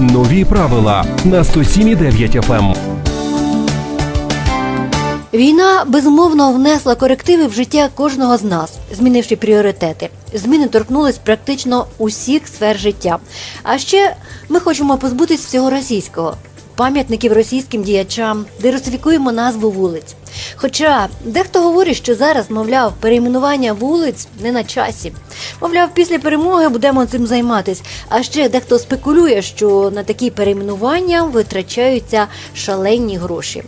Нові правила на 107,9 FM. Війна безумовно внесла корективи в життя кожного з нас, змінивши пріоритети. Зміни торкнулись практично усіх сфер життя. А ще ми хочемо позбутись всього російського. Пам'ятників російським діячам, дерусифікуємо назву вулиць. Хоча дехто говорить, що зараз, мовляв, перейменування вулиць не на часі. Мовляв, після перемоги будемо цим займатись. А ще дехто спекулює, що на такі перейменування витрачаються шалені гроші.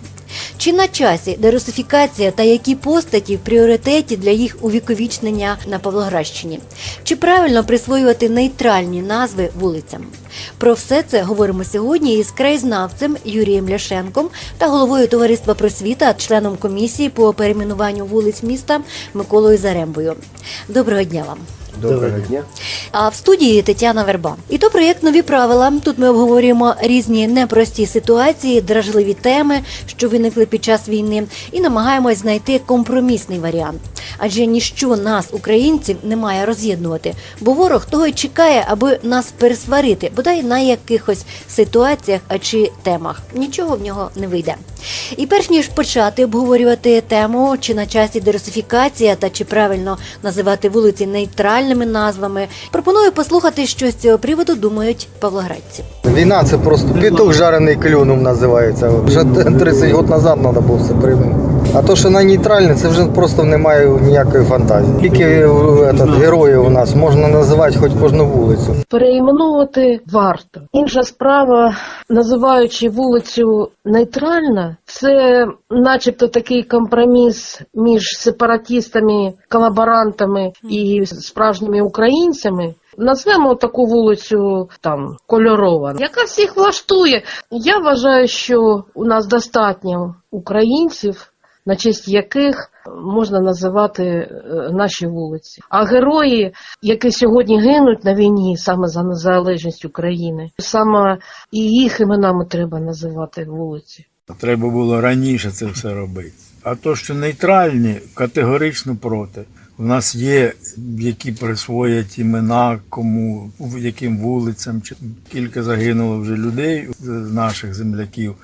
Чи на часі дерусифікація та які постаті в пріоритеті для їх увіковічнення на Павлоградщині? Чи правильно присвоювати нейтральні назви вулицям? Про все це говоримо сьогодні із краєзнавцем Юрієм Ляшенком та головою товариства просвіта, членом комісії по перейменуванню вулиць міста Миколою Зарембою. Доброго дня вам. Доброго дня. А в студії Тетяна Верба. І то проєкт нові правила. Тут ми обговорюємо різні непрості ситуації, дражливі теми, що виникли під час війни, і намагаємось знайти компромісний варіант. Адже ніщо нас, українців, не має роз'єднувати, бо ворог того й чекає, аби нас пересварити, бодай на якихось ситуаціях а чи темах. Нічого в нього не вийде. І перш ніж почати обговорювати тему, чи на часі дерусифікація та чи правильно називати вулиці нейтральними назвами, пропоную послухати, що з цього приводу думають павлоградці. Війна це просто петух жарений клюном називається. Вже 30 років назад треба було все приймати. А то, що на нейтральне, це вже просто немає ніякої фантазії. Тільки е, героїв у нас можна називати хоч кожну вулицю. Переіменовувати варто. Інша справа, називаючи вулицю нейтральна, це начебто такий компроміс між сепаратістами, колаборантами і справжніми українцями. Назвемо таку вулицю там кольорова, яка всіх влаштує. Я вважаю, що у нас достатньо українців, на честь яких можна називати е, наші вулиці. А герої, які сьогодні гинуть на війні саме за незалежність України, саме і їх іменами треба називати вулиці. Треба було раніше це все робити. А то, що нейтральні, категорично проти. У нас є, які присвоять імена, кому, яким вулицям, чи кілька загинуло вже людей, наших земляків.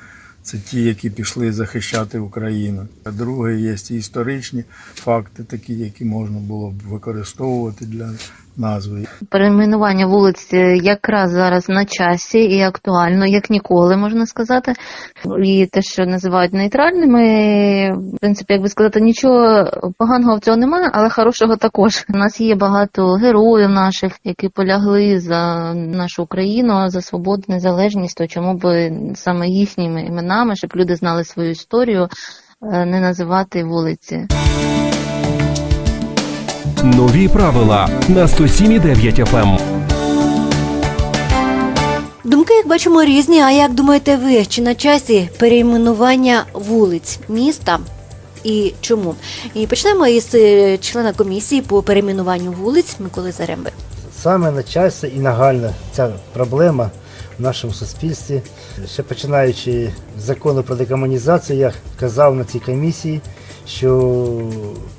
Це ті, які пішли захищати Україну. А друге, є історичні факти, такі, які можна було б використовувати для назви. Перейменування вулиць е, якраз зараз на часі і актуально, як ніколи, можна сказати. І те, що називають нейтральними, в принципі, як би сказати, нічого поганого в цьому немає, але хорошого також. У нас є багато героїв наших, які полягли за нашу Україну, за свободу, незалежність, то чому би саме їхніми іменами, щоб люди знали свою історію, е, не називати вулиці. Нові правила на 107,9 FM. Думки, як бачимо, різні. А як думаєте ви, чи на часі перейменування вулиць міста? І чому? І почнемо із е, члена комісії по перейменуванню вулиць Миколи Заремби. Саме на часі і нагальна ця проблема в нашому суспільстві. Ще починаючи з закону про декомунізацію, я казав на цій комісії, що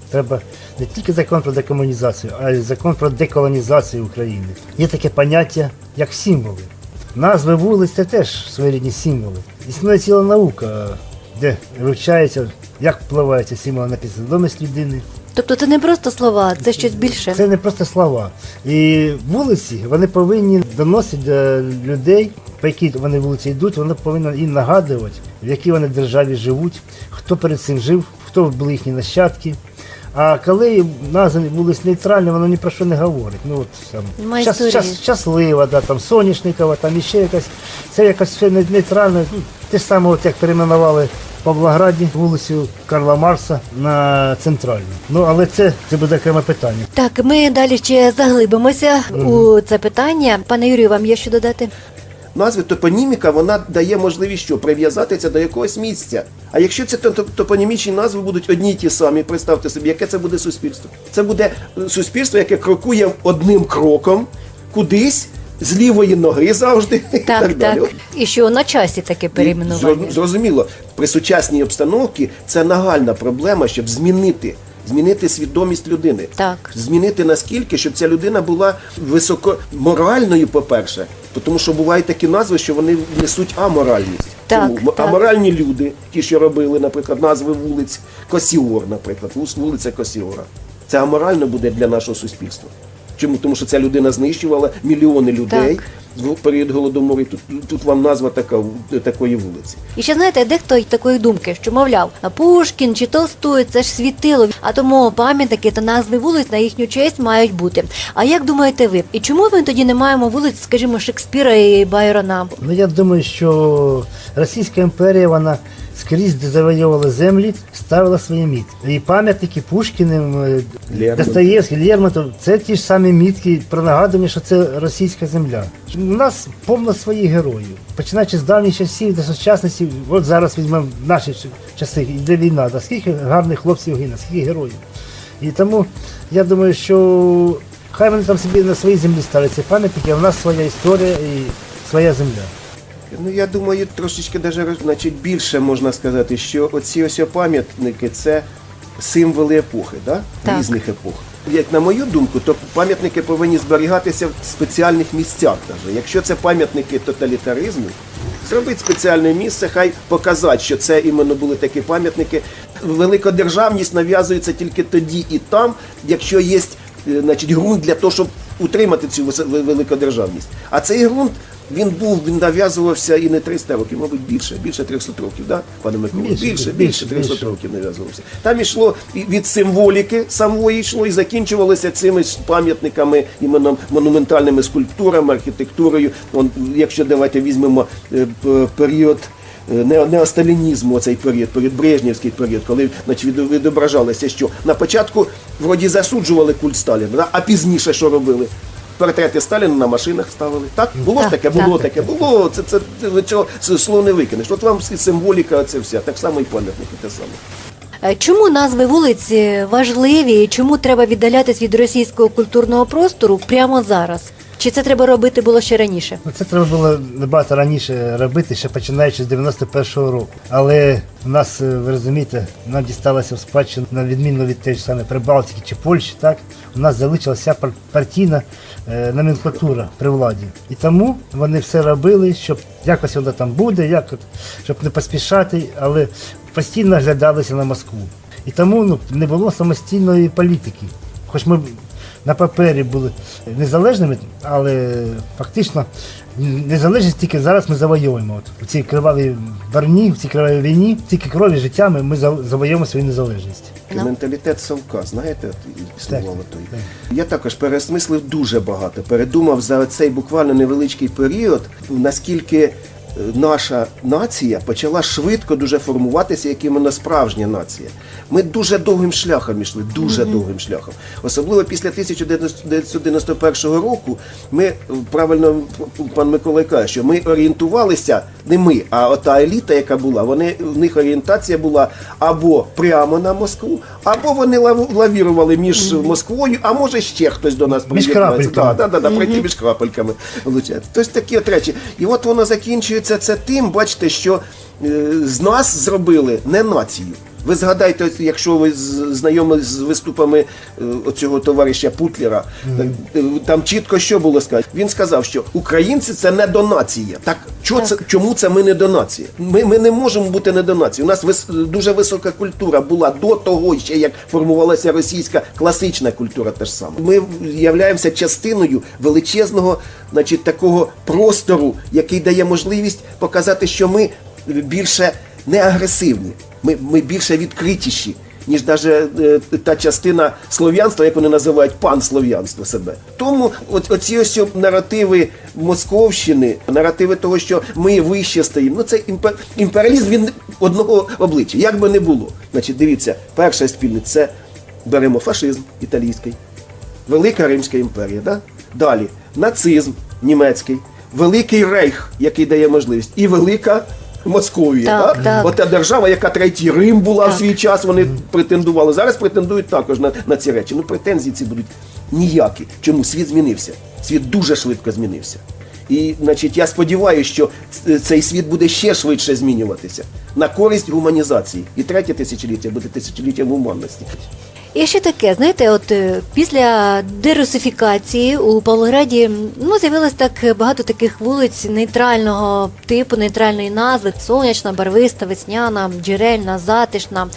треба не тільки закон про декомунізацію, а й закон про деколонізацію України. Є таке поняття, як символи. Назви вулиць це теж своєрідні символи. Існує ціла наука, де вивчається, як впливають ці символи на підсвідомість людини, Тобто це не просто слова, це щось більше. це не просто слова. І вулиці вони повинні доносити до людей, по якій вони вулиці йдуть, вони повинні їм нагадувати, в якій вони державі живуть, хто перед цим жив, хто були їхні нащадки. А коли назва вулиць нейтральна, воно ні про що не говорить. Ну от там щас- щас- щаслива, да, там соняшникова, там іще якась. Це якась все не- нейтральне. Ну, Те ж саме, от як перейменували Павлограді вулицю Карла Марса на центральну. Ну але це, це буде окреме питання. Так, ми далі ще заглибимося у це питання. Пане Юрію, вам є що додати? Назви топоніміка вона дає можливість що прив'язатися до якогось місця. А якщо ці топонімічні назви будуть одні й ті самі, представте собі, яке це буде суспільство? Це буде суспільство, яке крокує одним кроком кудись з лівої ноги завжди. і Так, так. далі. І що на часі таке перейменування? Зро- Зрозуміло, при сучасній обстановці це нагальна проблема, щоб змінити. Змінити свідомість людини, Так. змінити наскільки, щоб ця людина була високоморальною, по-перше, Тому що бувають такі назви, що вони несуть аморальність. Так, Чому? М- так. Аморальні люди, ті, що робили, наприклад, назви вулиць Косіор, наприклад, вулиця Косіора. Це аморально буде для нашого суспільства. Чому? Тому що ця людина знищувала мільйони людей в період голодомору. Тут, тут вам назва така такої вулиці. І ще знаєте, дехто й такої думки, що мовляв, Пушкін чи Толстой це ж світило, а тому пам'ятники та назви вулиць на їхню честь мають бути. А як думаєте ви? І чому ми тоді не маємо вулиць, скажімо, Шекспіра і Байрона? Ну я думаю, що Російська імперія вона скрізь, де завойовувала землі, ставила свої мітки. І пам'ятники Пушкіним, е, Лермонтов. Це ті ж самі мітки про нагадування, що це російська земля. У нас повно своїх героїв. Починаючи з давніх часів до сучасності, от зараз візьмемо наші часи, йде війна, да, скільки гарних хлопців гине, скільки героїв. І тому я думаю, що хай вони там собі на своїй землі ставлять ці пам'ятники, а в нас своя історія і своя земля. Ну я думаю, трошечки даже, значить, більше можна сказати, що оці ось пам'ятники це символи епохи, да? Так. різних епох. Як на мою думку, то пам'ятники повинні зберігатися в спеціальних місцях. Даже. Якщо це пам'ятники тоталітаризму, зробити спеціальне місце, хай показати, що це іменно були такі пам'ятники. Великодержавність нав'язується тільки тоді і там, якщо є е, значить, ґрунт для того, щоб утримати цю великодержавність. А цей ґрунт він був, він нав'язувався і не 300 років, мабуть, більше, більше 300 років, да, пане Микола? Більше, Більше, більше, більше, 300 більше. років нав'язувався. Там йшло від символіки самої йшло і закінчувалося цими пам'ятниками, іменно монументальними скульптурами, архітектурою. Он, якщо давайте візьмемо е, період. е, Не, неосталінізму цей період, період Брежнівський період, коли значить, від- відображалося, що на початку вроді засуджували культ Сталіна, а пізніше що робили? Портрети Сталіна на машинах ставили. Так? Було ж таке, було так. таке, було. Це, це, це, чого слово не викинеш. От вам символіка, це вся. Так само і пам'ятники те саме. Е, Чому назви вулиць е, важливі і чому треба віддалятись від російського культурного простору прямо зараз? Чи це треба робити було ще раніше? Ну, це треба було набагато раніше робити, ще починаючи з 91-го року. Але в нас, е, ви розумієте, нам дісталося в спадщину, на відміну від тієї саме Прибалтики чи Польщі, так, у нас залишилася пар- партійна е, номенклатура при владі. І тому вони все робили, щоб якось воно там буде, як, щоб не поспішати, але постійно глядалися на Москву. І тому ну, не було самостійної політики. Хоч ми на папері були незалежними, але фактично незалежність тільки зараз ми завоюємо. От у цій кривавій барні, в цій кривавій війні, тільки крові життями ми за- завоюємо свою незалежність. Менталітет совка, знаєте, існувало той. так. Я також пересмислив дуже багато. Передумав за цей буквально невеличкий період, наскільки наша нація почала швидко дуже формуватися, як іменно справжня нація. Ми дуже довгим шляхом йшли, дуже довгим шляхом. Особливо після 1991 року ми е, правильно пан Микола каже, що ми орієнтувалися не ми, а ота еліта, яка була, вони в них орієнтація була або прямо на Москву, або вони лав- лавірували між Москвою, а може ще хтось до нас Між крапельками. Да, да, да, да, пройти між крапельками. Тобто такі от речі. І от воно закінчується це тим, бачите, що е, з нас зробили не націю. Ви згадайте, якщо ви знайомі з виступами е, оцього товариша Путлера, е, там чітко що було сказано. Він сказав, що українці це не донація. Так, чо це, чому це ми не донація? Ми, ми не можемо бути не донацією. У нас вис- дуже висока культура була до того, ще як формувалася російська класична культура. Теж саме. Ми являємося частиною величезного, значить, такого простору, який дає можливість показати, що ми більше не агресивні, ми, ми більше відкритіші. Ніж навіть та частина слов'янства, як вони називають панслов'янство себе. Тому оці ось наративи Московщини, наративи того, що ми вище стоїмо. Ну це імпер, імперіалізм він одного обличчя. Як би не було. Значить, дивіться, перша спільниця це беремо фашизм італійський, Велика Римська імперія. Да? Далі нацизм німецький, Великий Рейх, який дає можливість, і велика. Московія, Так, да? так. От та держава, яка третій Рим була в свій час, вони претендували. Зараз претендують також на, на ці речі. Ну претензії ці будуть ніякі. Чому світ змінився? Світ дуже швидко змінився. І, значить, я сподіваюся, що цей світ буде ще швидше змінюватися на користь гуманізації. І третє тисячоліття буде тисячоліттям гуманності. І ще таке, знаєте, от е, після дерусифікації у Павлограді ну, з'явилось так багато таких вулиць нейтрального типу, нейтральної назви: сонячна, барвиста, весняна, джерельна, затишна.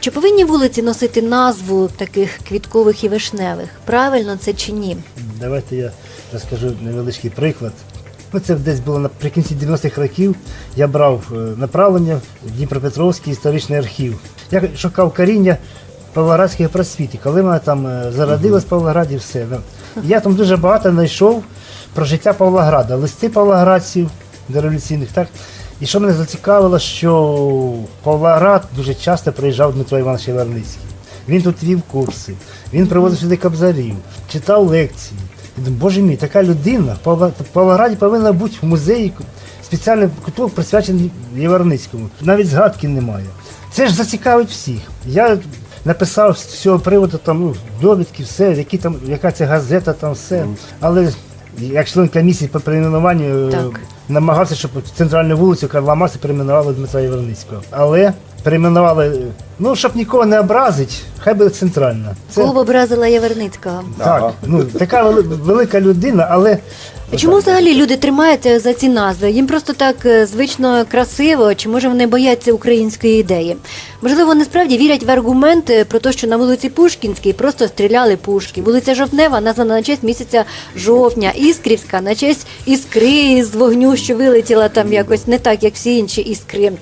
Чи повинні вулиці носити назву таких квіткових і вишневих? Правильно це чи ні? Давайте я розкажу невеличкий приклад. Ну, це десь було наприкінці 90-х років. Я брав е, направлення в Дніпропетровський історичний архів. Я шукав коріння Павлоградської просвіти, коли мене там е, зародилось в Павлограді все. Я там дуже багато знайшов про життя Павлограда, листи павлоградців дореволюційних, так? І що мене зацікавило, що Павлоград дуже часто приїжджав Дмитро Іванович Яворницький. Він тут вів курси, він привозив сюди кобзарів, читав лекції. Я думаю, боже мій, така людина в Павлограді повинна бути в музеї спеціальний куток присвячений Яворницькому. Навіть згадки немає. Це ж зацікавить всіх. Я написав з цього приводу там ну, довідки, все, які там, яка це газета, там все. Але як член комісії по перейменуванню е, Так. намагався, щоб центральну вулицю Карла Марса перейменували Дмитра Яворницького. Але перейменували, е, ну, щоб нікого не образить, хай буде центральна. Це, Кого б образила Яверницького? так, ну, така вели- велика людина, але Чому взагалі люди тримаються за ці назви? Їм просто так е, звично красиво, чи може вони бояться української ідеї? Можливо, вони справді вірять в аргумент е, про те, що на вулиці Пушкінській просто стріляли пушки. Вулиця Жовтнева названа на честь місяця жовтня, Іскрівська на честь іскри з вогню, що вилетіла там якось не так, як всі інші іскри.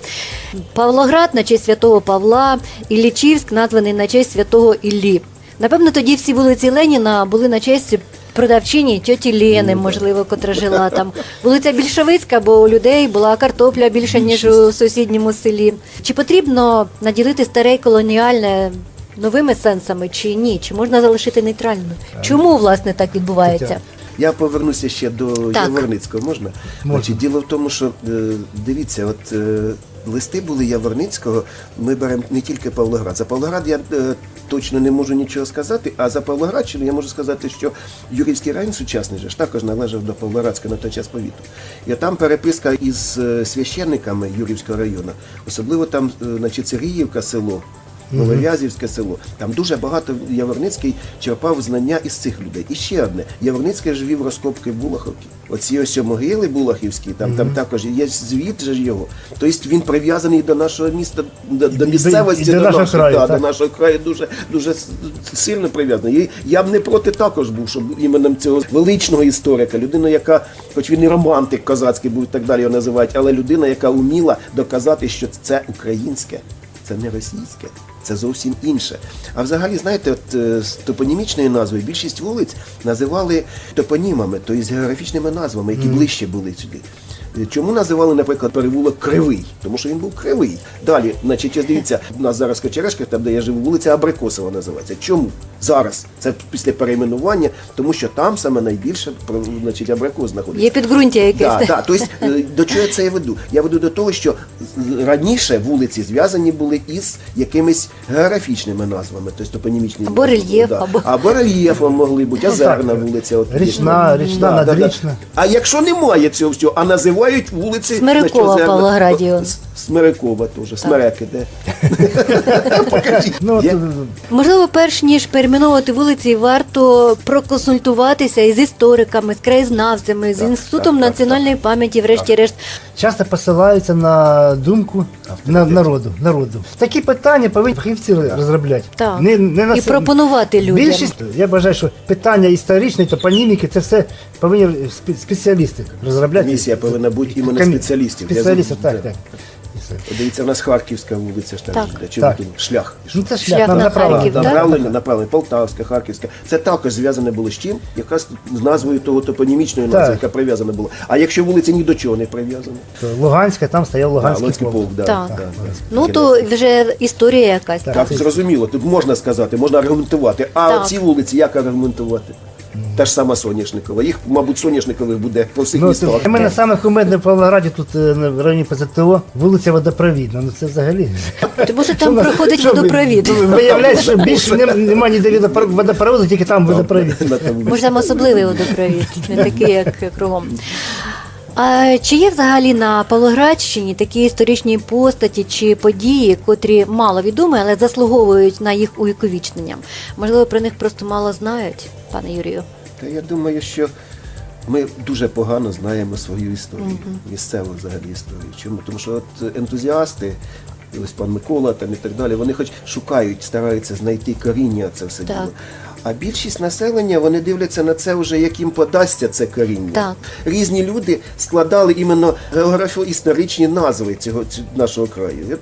Павлоград на честь святого Павла, Іллічівськ названий на честь святого Іллі. Напевно, тоді всі вулиці Леніна були на честь продавчині тьоті Лєни, можливо, котра жила там. Вулиця Більшовицька, бо у людей була картопля більше, ніж у сусідньому селі. Чи потрібно наділити старе колоніальне новими сенсами, чи ні? Чи можна залишити нейтральною? Чому, власне, так відбувається? Я повернуся ще до. Яворницького. Можна? Значить, діло в тому, що е, дивіться, от е, листи були Яворницького. Ми беремо не тільки Павлоград. За Павлоград я е, точно не можу нічого сказати, а за Павлоградщину я можу сказати, що Юрівський район сучасний же ж також належав до Павлоградського на той час повіту. І там переписка із е, священниками Юрівського району, особливо там, е, значить, Сергіївка село. Новов'язівське село. Там дуже багато Яворницький черпав знання із цих людей. І ще одне. Яворницький ж вів розкопки в Булаховці. Оці ось могили Булахівські, там, там також є звіт же ж його. Тобто він прив'язаний до нашого міста, до, до місцевості, і до нашого нашої, краю, так. до нашого краю дуже, дуже сильно прив'язаний. І я б не проти також був, щоб іменем цього величного історика, людина, яка, хоч він і романтик козацький був і так далі його називають, але людина, яка вміла доказати, що це українське, це не російське. Це зовсім інше. А взагалі, знаєте, от е, з топонімічної назви більшість вулиць називали топонімами, тобто географічними назвами, які ближче були сюди. Чому називали, наприклад, перевулок Кривий? Тому що він був кривий. Далі, значить, ось дивіться, у нас зараз Кочерешка, там, де я живу, вулиця Абрикосова називається. Чому? Зараз. Це після перейменування, тому що там саме найбільше значить, абрикос знаходиться. Є підґрунтя якесь. Да, да. Тобто, до чого я це я веду? Я веду до того, що раніше вулиці зв'язані були із якимись географічними назвами, тобто топонімічними Або рельєф, да. або- або рельєфом могли бути, озерна вулиця. От, річна, річна, Да, да, да. А якщо немає цього всього, а називають вулиці Смирякова значить, Смирякова теж, Смереки, де? Покажіть. Ну, е, Можливо, перш ніж перейменовувати вулиці, варто проконсультуватися із істориками, з краєзнавцями, з інститутом національної пам'яті, врешті-решт. часто посилаються на думку на, народу, народу. Такі питання повинні фахівці розробляти. Так. І це- пропонувати людям. Більшість, я вважаю, що питання історичної топоніміки, це все повинні спе- спеціалісти розробляти. Місія повинна бути іменно спеціалістів. Я Спеціалістів, так, так. Все. Дивіться, у нас Харківська вулиця ж там Так. йде. Чи Так. ви шлях. Ну, це Шлях шлях, на нам. Харків, да. так? Направлення, направлення, Полтавська, Харківська. Це також зв'язане було з чим? Якраз з назвою того топонімічної назви, Так. яка прив'язана була. А якщо вулиця ні до чого не прив'язана? Луганська, там стояв Да, Луганський Луцький полк. полк, да, Так. да, да. Ну то вже історія якась. Так. Так, зрозуміло, тут можна сказати, можна аргументувати. А Так. ці вулиці як аргументувати? Та ж сама Соняшникова. Їх, мабуть, Соняшникових буде по всіх Ну, містах. це, для мене саме кумедне в Павлограді, тут е, на- в районі ПЗТО, вулиця Водопровідна. Ну це взагалі. Тому що там проходить водопровід. ну, Виявляється, що більше нем- немає ніде водопро- водопроводу, тільки там водопровід. На тому Може, там особливий водопровід, не такий, як кругом. А чи є взагалі на Павлоградщині такі історичні постаті чи події, котрі мало відомі, але заслуговують на їх увіковічнення? Можливо, про них просто мало знають, пане Юрію? Та я думаю, що ми дуже погано знаємо свою історію, місцеву взагалі історію. Чому? Тому що от ентузіасти, і ось пан Микола там і так далі, вони хоч шукають, стараються знайти коріння це все діло. А більшість населення вони дивляться на це вже, як їм подасться це коріння. Так. Різні люди складали іменно географо-історичні назви цього ць- нашого краю. От,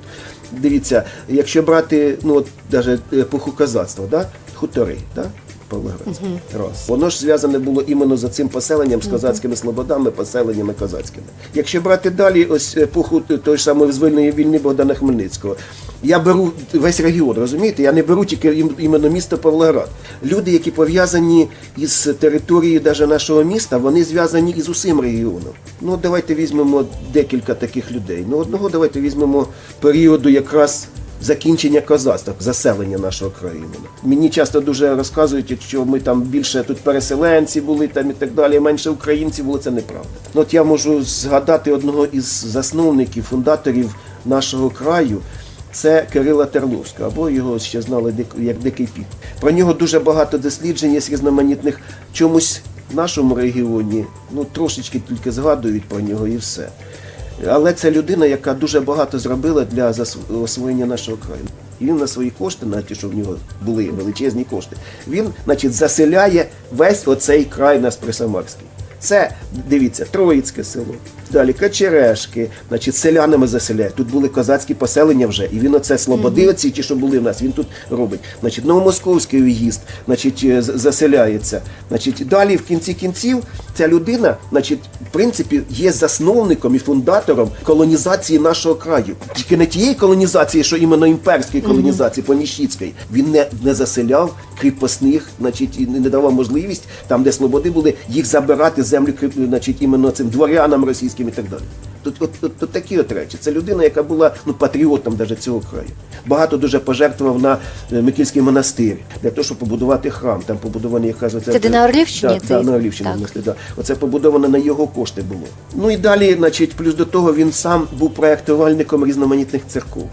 дивіться, якщо брати ну, от, навіть епоху козацтва, да? хутори, да? Павлоградське. Раз. Воно ж зв'язане було іменно за цим поселенням з козацькими слободами, поселеннями козацькими. Якщо брати далі, ось епоху тої ж самої звільної війни Богдана Хмельницького, я беру весь регіон, розумієте? Я не беру тільки іменно місто Павлоград. Люди, які пов'язані із територією даже нашого міста, вони зв'язані із усім регіоном. Ну, давайте візьмемо декілька таких людей. Ну, одного давайте візьмемо періоду якраз закінчення козацтва, заселення нашого країни. Мені часто дуже розказують, якщо ми там більше тут переселенці були там і так далі, менше українців було, це неправда. Ну, от я можу згадати одного із засновників, фундаторів нашого краю. Це Кирила Терловська, або його ще знали як Дикий Піт. Про нього дуже багато досліджень з різноманітних чомусь в нашому регіоні. Ну трошечки тільки згадують про нього і все. Але це людина, яка дуже багато зробила для освоєння нашого краю. І він на свої кошти, навіть що в нього були величезні кошти, він значить, заселяє весь оцей край наш Присамарський. Це, дивіться, Троїцьке село, далі Качерешки, значить, селянами заселяють. Тут були козацькі поселення вже, і він оце слободи, оці ті, що були в нас, він тут робить. Значить, Новомосковський уїзд, значить, е, заселяється. Значить, далі в кінці кінців ця людина, значить, в принципі, є засновником і фундатором колонізації нашого краю. Тільки не тієї колонізації, що іменно імперської колонізації, поміщицької. Він не, не заселяв кріпосних, значить, і не давав можливість там, де слободи були, їх забирати землю, значить, іменно цим дворянам російським і так далі. Тут от, от, от такі от речі. Це людина, яка була ну, патріотом даже цього краю. Багато дуже пожертвував на е, Микільський монастир для того, щоб побудувати храм. Там побудований, як кажуть, Це де на Орлівщині, Да, да, на Орлівщині Так. монастир, да. Оце побудовано на його кошти було. Ну і далі, значить, плюс до того він сам був проєктувальником різноманітних церков.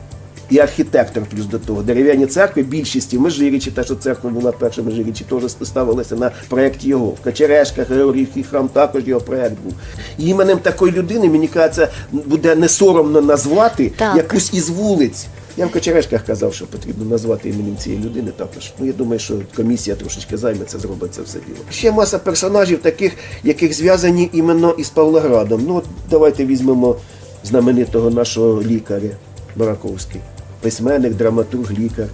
І архітектор плюс до того. Дерев'яні церкви, більшості в Межирічі, та що церква була перша в Межирічі, теж ставилася на проєкті його. В Качерешках, Георгіївський храм також його проєкт був. І іменем такої людини, мені кажеться, буде не соромно назвати Так. якусь із вулиць. Я в Кочерешках казав, що потрібно назвати іменем цієї людини також. Ну я думаю, що комісія трошечки займеться, зробить це все діло. Ще маса персонажів, таких, яких зв'язані іменно із Павлоградом. Ну, от давайте візьмемо знаменитого нашого лікаря Бараковський, письменник, драматург, лікар.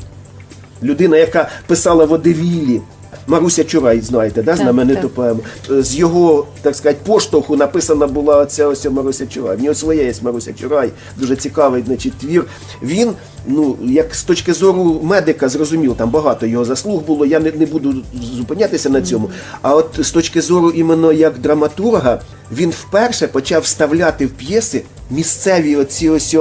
Людина, яка писала водевілі. Маруся Чурай, знаєте, да, знамениту так. поему. З його, так сказати, поштовху написана була ця ось Маруся Чурай. В нього своє є Маруся Чурай, дуже цікавий значить, твір. Він, ну, як з точки зору медика, зрозуміло, там багато його заслуг було, я не, не буду зупинятися на цьому. А от з точки зору іменно як драматурга, він вперше почав вставляти в п'єси місцеві оці ось.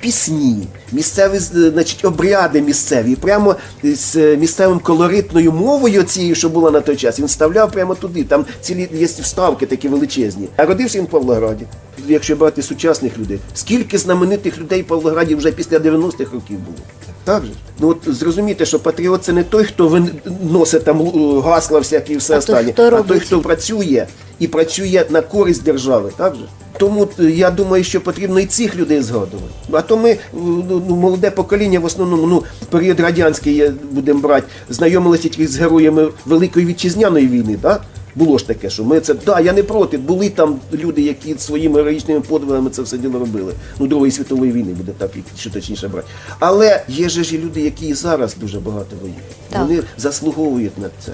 Пісні, місцеві з- значить, обряди місцеві, І прямо з е, місцевим колоритною мовою цією, що була на той час, він вставляв прямо туди. Там цілі є вставки такі величезні. А родився він в Павлограді. Якщо брати сучасних людей, скільки знаменитих людей в Павлограді вже після 90-х років було? Так же? Ну от зрозумійте, що патріот це не той, хто носить там гасла всякі і все останнє, хто а той, хто працює і працює на користь держави, так же? Тому е, я думаю, що потрібно і цих людей згадувати. А то ми, е, ну, ну, молоде покоління, в основному, ну, період радянський будемо брати, знайомилися тільки з героями Великої вітчизняної війни, так? Було ж таке, що ми це да, я не проти. Були там люди, які своїми героїчними подвигами це все діло робили. Ну, Другої світової війни буде так, що точніше брати. Але є же ж і люди, які і зараз дуже багато воюють. Вони заслуговують на це.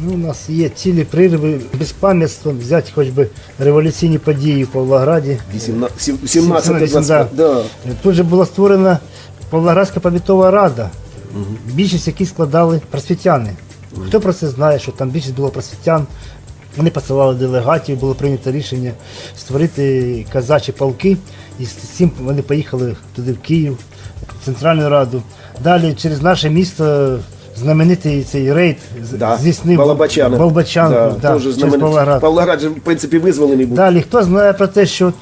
Ну, у нас є цілі пририви безпам'ятства, взяти хоч би революційні події в Павлограді. 18, 17 17, да. Тут же була створена Павлоградська повітова рада, більшість яких складали просвітяни. Хто про це знає, що там більшість було просвітян. Вони посилали делегатів, було прийнято рішення створити казачі полки, і з цим вони поїхали туди в Київ, в Центральну Раду. Далі через наше місто знаменитий цей рейд Да. здійснив Балабачана. Балбачанку, Да, да, через знаменитий. Павлоград. Павлоград же, в принципі, визволений був. Далі, хто знає про те, що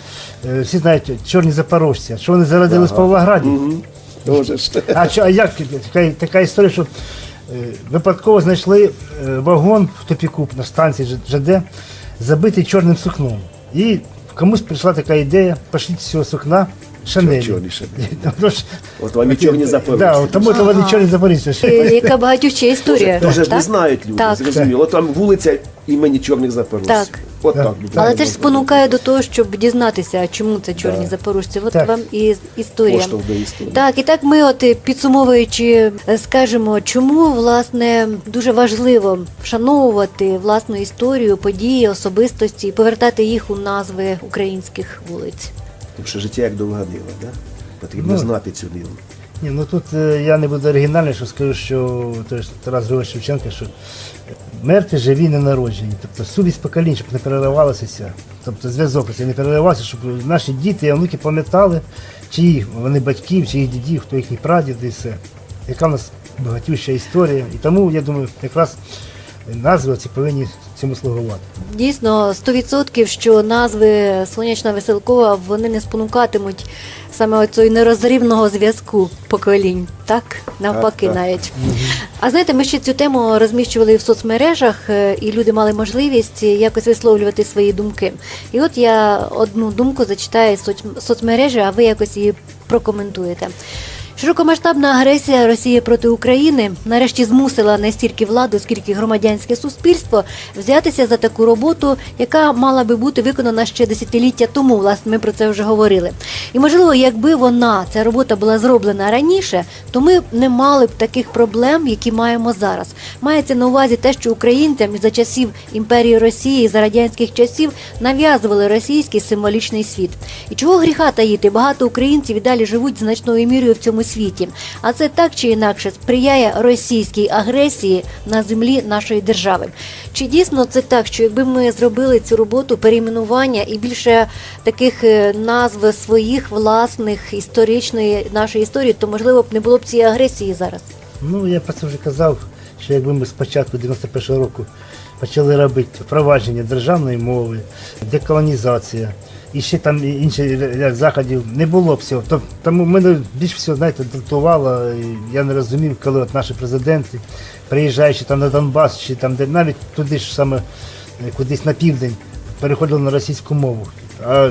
е, всі знають чорні запорожці, що вони зародились в Павлограді. Тоже ж. А, що, а як така, така історія, що е, випадково знайшли е, вагон в тупіку на станції Ж- ЖД, забитий чорним сукном. І комусь прийшла така ідея, пошліть з цього сукна Шанель. Чорний Шанель. Тому що- От вам чорні запорожці. Да, от тому то вони чорні запоріжці. Е, Яка багатюча історія. Тоже ж не так? знають люди, Так. зрозуміло. От там вулиця імені чорних запорожців. Так. От Так. так. Але це ж спонукає до того, щоб дізнатися, чому це чорні запорожці. От Так. вам і історія. Поштовх до історії. Так, і так ми, от е, підсумовуючи, е, скажемо, чому власне дуже важливо вшановувати власну історію, події, особистості і повертати їх у назви українських вулиць. Тому що життя як довга дива, да? потрібно Ну. знати цю диву. Ні, ну тут е, я не буду оригінальний, що скажу, що то ж Тарас Григорович Шевченко, що мертві живі не народжені. Тобто сувість поколінь, щоб не переривалося це. Тобто зв'язок це не переривався, щоб наші діти і онуки пам'ятали, чиї вони батьків, чиїх дідів, хто їхній прадід і все. Яка в нас багатюща історія. І тому, я думаю, якраз назви ці повинні цьому слугувати. Дійсно, 100% що назви Сонячна Веселкова вони не спонукатимуть саме оцього нерозривного зв'язку поколінь, так? Навпаки, Так, так. навіть. А знаєте, ми ще цю тему розміщували в соцмережах, е, і люди мали можливість якось висловлювати свої думки. І от я одну думку зачитаю з соцмережі, а ви якось її прокоментуєте. Широкомасштабна агресія Росії проти України нарешті змусила не стільки владу, скільки громадянське суспільство взятися за таку роботу, яка мала би бути виконана ще десятиліття тому. Власне, ми про це вже говорили. І можливо, якби вона ця робота була зроблена раніше, то ми не мали б таких проблем, які маємо зараз. Мається на увазі те, що українцям за часів імперії Росії за радянських часів нав'язували російський символічний світ. І чого гріха таїти? Багато українців і далі живуть значною мірою в цьому світі. А це так чи інакше сприяє російській агресії на землі нашої держави. Чи дійсно це так, що якби ми зробили цю роботу перейменування і більше таких е, назв своїх власних історичної нашої історії, то можливо б не було б цієї агресії зараз. Ну, я про це вже казав, що якби ми спочатку 91-го року почали робити впровадження державної мови, деколонізація і ще там інші ряд заходів, не було б цього. Тоб- Тому мене більш всього, знаєте, дратувало, я не розумів, коли от наші президенти, приїжджаючи там на Донбас, чи там де навіть туди ж саме е, кудись на південь, переходили на російську мову. А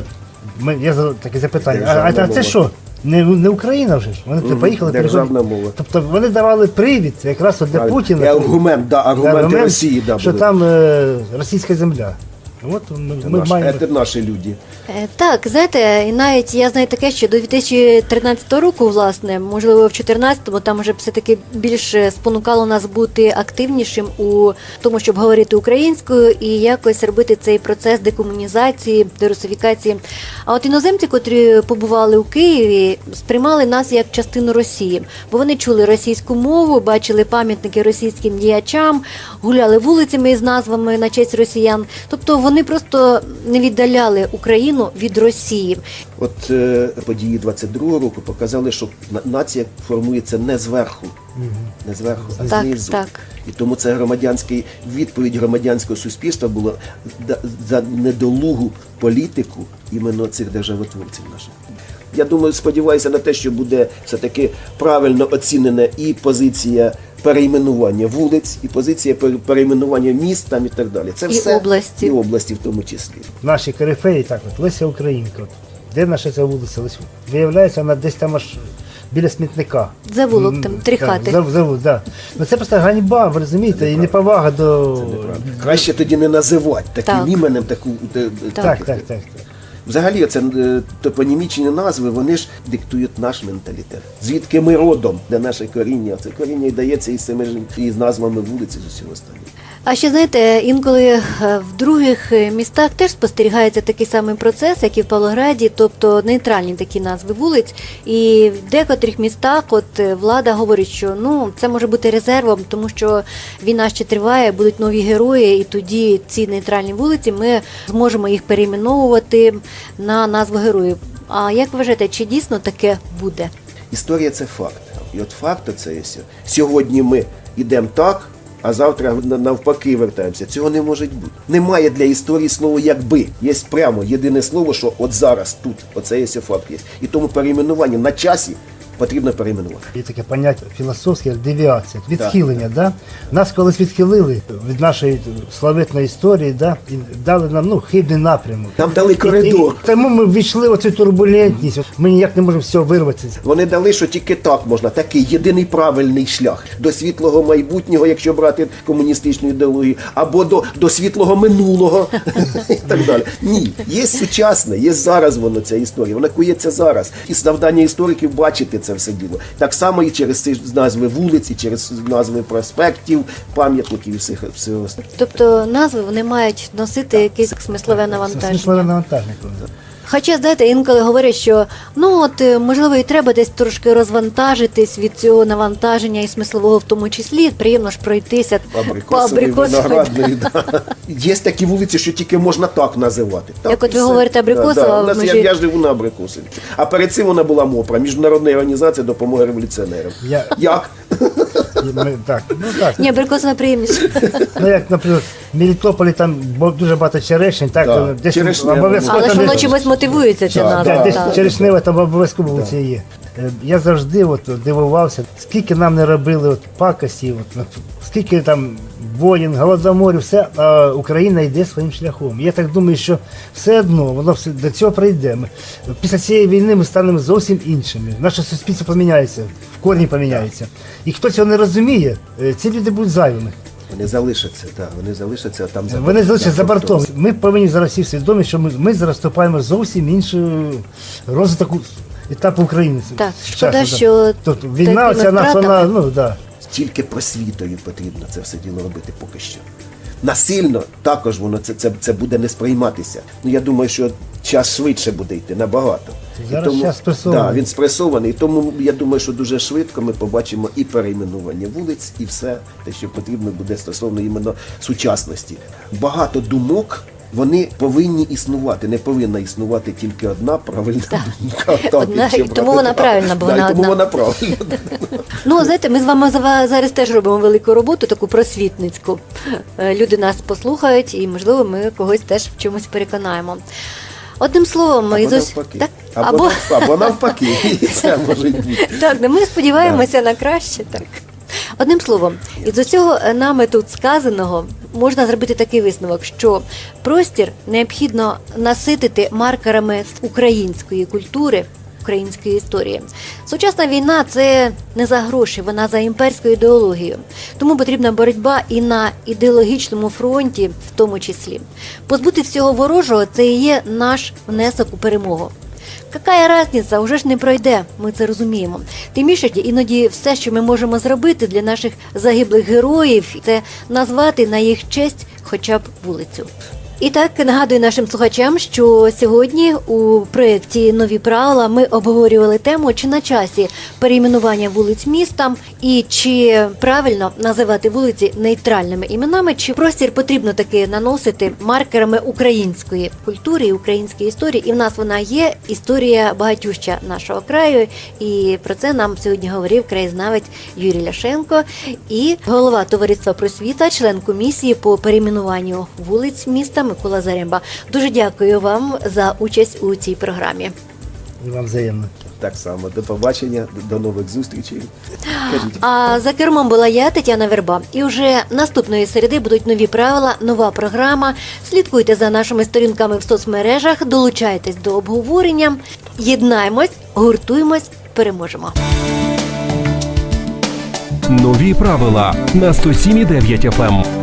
ми, я таке запитання, а, а, а це що? Не, не Україна вже ж. Вони Мгм, поїхали державна мова. Тобто вони давали привід якраз от для. Путіна. Аргумент, да, аргументи аргумент, Росії, да, що були. там е, російська земля. От ми, Це, ми наш, маємо. це наші люди. Е, Так, знаєте, і навіть я знаю таке, що до 2013 року, власне, можливо, в 2014-му, там вже все-таки більше спонукало нас бути активнішим у тому, щоб говорити українською і якось робити цей процес декомунізації, дерусифікації. А от іноземці, котрі побували у Києві, сприймали нас як частину Росії, бо вони чули російську мову, бачили пам'ятники російським діячам, гуляли вулицями із назвами на честь росіян. Тобто вони просто не віддаляли Україну від Росії. От е, події 22-го року показали, що на- нація формується не зверху, не зверху, а Так, знизу. так. І тому це громадянський відповідь громадянського суспільства була да- за недолугу політику іменно цих державотворців наших. Я думаю, сподіваюся на те, що буде все-таки правильно оцінена і позиція перейменування вулиць, і позиція пере- перейменування міст там і так далі. Це І все області. і області в тому числі. Наші корифеї, так от, Леся Українка. От. Де наша ця вулиця? Леся? Виявляється, вона десь там аж біля смітника. Завулок там, три хати. зав- завулок, да. Ну це просто ганьба, ви розумієте, і неповага до. Краще тоді не називати таким Так. іменем таку. Так, так, так. так. Взагалі, це топонімічні назви, вони ж диктують наш менталітет. Звідки ми родом, де наше коріння? Це коріння і дається із цими ж із назвами вулиці з усього останнього. А ще знаєте, інколи е, в других е, містах теж спостерігається такий самий процес, як і в Павлограді, тобто нейтральні такі назви вулиць. І в декотрих містах от е, влада говорить, що ну це може бути резервом, тому що війна ще триває, будуть нові герої, і тоді ці нейтральні вулиці ми зможемо їх перейменовувати на назву героїв. А як вважаєте, чи дійсно таке буде? Історія це факт. І от факт це є. Сьогодні ми йдемо так, а завтра на- навпаки вертаємося. Цього не може бути. Немає для історії слова якби. Є прямо єдине слово, що от зараз тут. Оце є факт є. І тому перейменування на часі потрібно перейменувати. Є таке поняття філософське як девіація, відхилення. Да? Нас колись відхилили від нашої славетної історії, да? і дали нам ну, хибний напрямок. Нам дали коридор. І, тому ми ввійшли в цю турбулентність. Ми ніяк не можемо з цього вирватися. Вони дали, що тільки так можна, такий єдиний правильний шлях до світлого майбутнього, якщо брати комуністичну ідеологію, або до, до світлого минулого і так далі. Ні, є сучасне, є зараз воно ця історія. Вона кується зараз. І завдання істориків бачити це все діло. Так само і через ці назви вулиць, і через назви проспектів, пам'ятників і всіх всього. Тобто назви вони мають носити якесь смислове Смислове навантаження. Хоча, знаєте, інколи говорять, що ну от е, можливо і треба десь трошки розвантажитись від цього навантаження і смислового в тому числі. Приємно ж пройтися по абрикосовій. да. Є такі вулиці, що тільки можна так називати. Так, Як от ви говорите, Абрикосова, Да, да. У нас ми я, я живу на Абрикосові. А перед цим вона була МОПРА, Міжнародна організація допомоги революціонерам. Я- Як? Ми, так, ну так. Ні, абрикосова приємніше. Ну як, наприклад, в Мелітополі там бо- дуже багато черешень, так, Да, то десь черешня, обов'язково Але ж там воно десь- чимось мотивується ця Да, назва. так, десь так. черешнева там обов'язково це є. Е, Я завжди от, дивувався, скільки нам не робили от, пакості, от, на- скільки там воїн, голодоморів, все, а Україна йде своїм шляхом. Я так думаю, що все одно воно все до цього прийде. Ми- Після цієї війни ми станемо зовсім іншими. Наше суспільство поміняється, в корні поміняється. І хто цього не розуміє, е, ці люди будуть зайвими. Вони залишаться, так, вони залишаться там за Вони залишаться за бортом. Ми повинні зараз всі свідомі, що ми, ми зараз вступаємо зовсім іншу розвиток етапу України. Так, шкода, да. що тобто війна ця наша, вона, ну да. Тільки просвітою потрібно це все діло робити поки що. Насильно також воно це, це, це буде не сприйматися. Ну я думаю, що час швидше буде йти набагато. І Зараз час спресований. Да, він спресований. І тому я думаю, що дуже швидко ми побачимо і перейменування вулиць, і все те, що потрібно буде стосовно іменно сучасності. Багато думок. Вони повинні існувати. Не повинна існувати тільки одна правильна думка. Так, Одна, і тому вона правильна, бо вона і тому одна. вона правильна. Ну, знаєте, ми з вами зараз теж робимо велику роботу, таку просвітницьку. Е, Люди нас послухають, і можливо, ми когось теж в чомусь переконаємо. Одним словом, Або ось навпаки. так Або, або або навпаки. Це може бути. так, ну, ми сподіваємося на краще. Так одним словом, із усього е, нами тут сказаного можна зробити такий висновок, що простір необхідно наситити маркерами української культури. Української історії сучасна війна це не за гроші, вона за імперською ідеологією. Тому потрібна боротьба і на ідеологічному фронті, в тому числі. Позбути всього ворожого це і є наш внесок у перемогу. Какая разниця, уже ж не пройде, ми це розуміємо. Тим більше іноді все, що ми можемо зробити для наших загиблих героїв, це назвати на їх честь хоча б вулицю. І так нагадую нашим слухачам, що сьогодні у проєкті Нові правила ми обговорювали тему, чи на часі перейменування вулиць міста, і чи правильно називати вулиці нейтральними іменами, чи простір потрібно таки наносити маркерами української культури і української історії. І в нас вона є історія багатюща нашого краю. І про це нам сьогодні говорив краєзнавець Юрій Ляшенко і голова товариства просвіта, член комісії по перейменуванню вулиць міста Микола Заремба. Дуже дякую вам за участь у цій програмі. І вам взаємно. Так само. До побачення, до нових зустрічей. Кажіть. А за кермом була я, Тетяна Верба. І вже наступної середи будуть нові правила, нова програма. Слідкуйте за нашими сторінками в соцмережах, долучайтесь до обговорення, єднаємось, гуртуємось, переможемо. Нові правила на 107,9 FM.